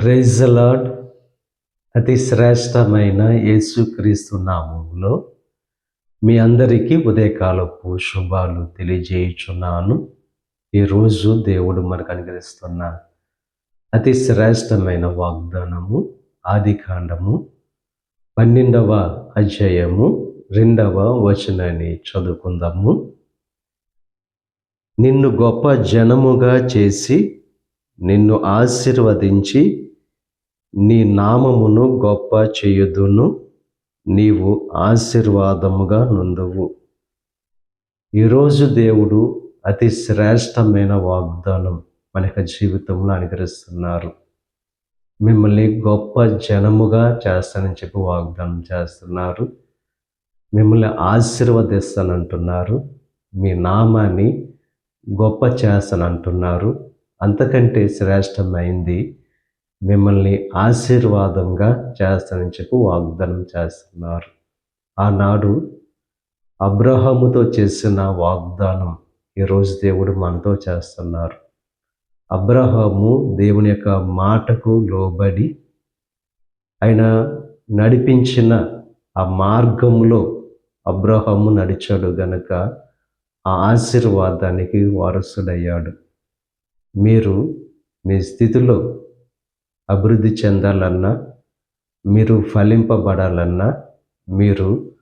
Praise lord అతి శ్రేష్టమైన యేసుక్రీస్తు నామంలో మీ అందరికీ ఉదయకాలపు శుభాలు తెలియజేయుచున్నాను. ఈరోజు దేవుడు మనకు అనుగ్రహిస్తున్న అతి శ్రేష్టమైన వాగ్దానము ఆది కాండము పన్నెండవ అధ్యాయము రెండవ వచనాన్ని చదువుకుందాము. నిన్ను గొప్ప జనముగా చేసి నిన్ను ఆశీర్వదించి నీ నామమును గొప్ప చేయుదును నీవు ఆశీర్వాదముగా నుందువు ఈరోజు దేవుడు అతి శ్రేష్టమైన వాగ్దానం మన యొక్క జీవితంలో అనుగ్రహిస్తున్నారు. మిమ్మల్ని గొప్ప జనముగా చేస్తానని చెప్పి వాగ్దానం చేస్తున్నారు. మిమ్మల్ని ఆశీర్వదిస్తానంటున్నారు. మీ నామాన్ని గొప్ప చేస్తానంటున్నారు. అంతకంటే శ్రేష్టమైంది మిమ్మల్ని ఆశీర్వాదంగా చేస్తానని చెప్పి వాగ్దానం చేస్తున్నారు. ఆనాడు అబ్రహముతో చేసిన వాగ్దానం ఈరోజు దేవుడు మనతో చేస్తున్నారు. అబ్రహము దేవుని యొక్క మాటకు లోబడి ఆయన నడిపించిన ఆ మార్గంలో అబ్రహము నడిచాడు గనక ఆ ఆశీర్వాదానికి వారసుడయ్యాడు. మీరు మీ స్థితిలో అభివృద్ధి చెందాలన్నా మీరు ఫలింపబడాలన్నా మీరు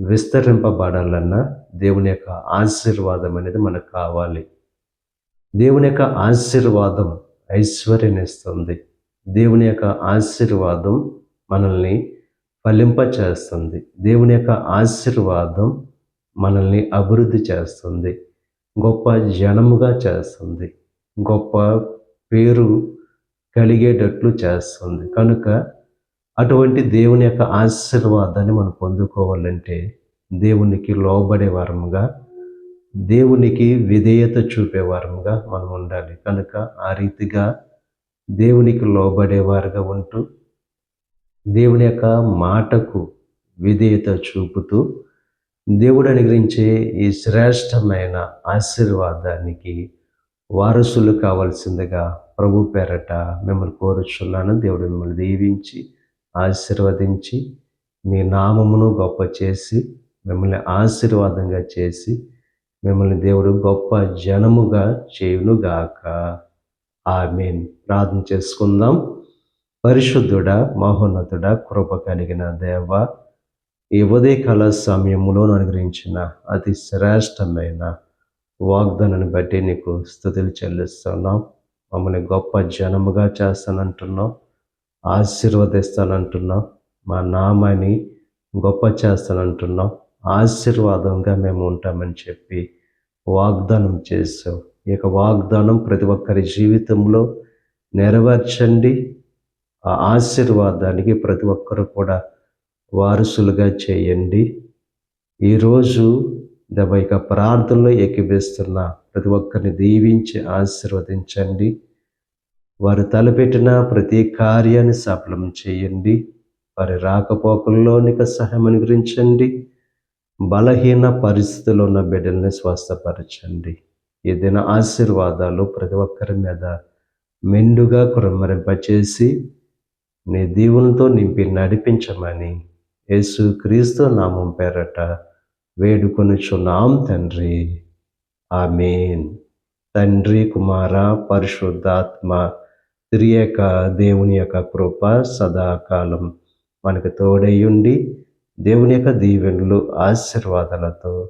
విస్తరింపబడాలన్నా దేవుని యొక్క ఆశీర్వాదం అనేది మనకు కావాలి. దేవుని యొక్క ఆశీర్వాదం ఐశ్వర్యనిస్తుంది. దేవుని యొక్క ఆశీర్వాదం మనల్ని ఫలింపచేస్తుంది. దేవుని యొక్క ఆశీర్వాదం మనల్ని అభివృద్ధి చేస్తుంది. గొప్ప జనముగా చేస్తుంది. గొప్ప పేరు కలిగేటట్లు చేస్తుంది. కనుక అటువంటి దేవుని యొక్క ఆశీర్వాదాన్ని మనం పొందుకోవాలంటే దేవునికి లోబడే వారముగా దేవునికి విధేయత చూపే వారముగా మనం ఉండాలి. కనుక ఆ రీతిగా దేవునికి లోబడేవారుగా ఉంటూ దేవుని యొక్క మాటకు విధేయత చూపుతూ దేవుడు అనుగ్రహించే ఈ శ్రేష్టమైన ఆశీర్వాదానికి వారసులు కావాల్సిందిగా ప్రభు పేరట మిమ్మల్ని కోరుచున్నాను. దేవుడు మిమ్మల్ని దీవించి ఆశీర్వదించి మీ నామమును గొప్ప చేసి మిమ్మల్ని ఆశీర్వాదంగా చేసి మిమ్మల్ని దేవుడు గొప్ప జనముగా చేయునుగాక. ఆమెన్. ప్రార్థన చేసుకుందాం. పరిశుద్ధుడ మహోన్నతుడ కృప కలిగిన దేవ ఈ ఉదయకాల సమయంలో అనుగ్రహించిన అతి శ్రేష్టమైన వాగ్దానాన్ని బట్టి నీకు స్థుతులు చెల్లిస్తున్నాం. మమ్మల్ని గొప్ప జనముగా చేస్తానంటున్నాం ఆశీర్వదిస్తానంటున్నాం మా నామాన్ని గొప్ప చేస్తానంటున్నాం ఆశీర్వాదంగా మేము ఉంటామని చెప్పి వాగ్దానం చేసాం ఈ యొక్క వాగ్దానం ప్రతి ఒక్కరి జీవితంలో నెరవేర్చండి. ఆ ఆశీర్వాదానికి ప్రతి ఒక్కరు కూడా వారసులుగా చేయండి. ఈరోజు దెబ్బ ఇక ప్రార్థనలో ఎక్కిపిస్తున్న ప్రతి ఒక్కరిని దీవించి ఆశీర్వదించండి. వారు తలపెట్టిన ప్రతి కార్యాన్ని సఫలం చేయండి. వారి రాకపోకల్లోనిక సహాయం అనుగ్రహించండి. బలహీన పరిస్థితుల్లో ఉన్న బిడ్డల్ని స్వస్థపరచండి. ఏదైనా ఆశీర్వాదాలు ప్రతి ఒక్కరి మీద మెండుగా కురమరింపచేసి నీ దీవులతో నింపి నడిపించమని యేసు క్రీస్తు నామం పేరట వేడుకొనుచున్నాం తండ్రి. ఆమెన్. తండ్రి కుమార పరిశుద్ధాత్మ తిరియక దేవుని యొక్క కృప సదాకాలం మనకు తోడయ్యుండి దేవుని యొక్క దీవెనలు ఆశీర్వాదాలతో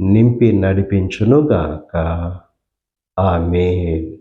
నింపి నడిపించునుగాక. ఆమెన్.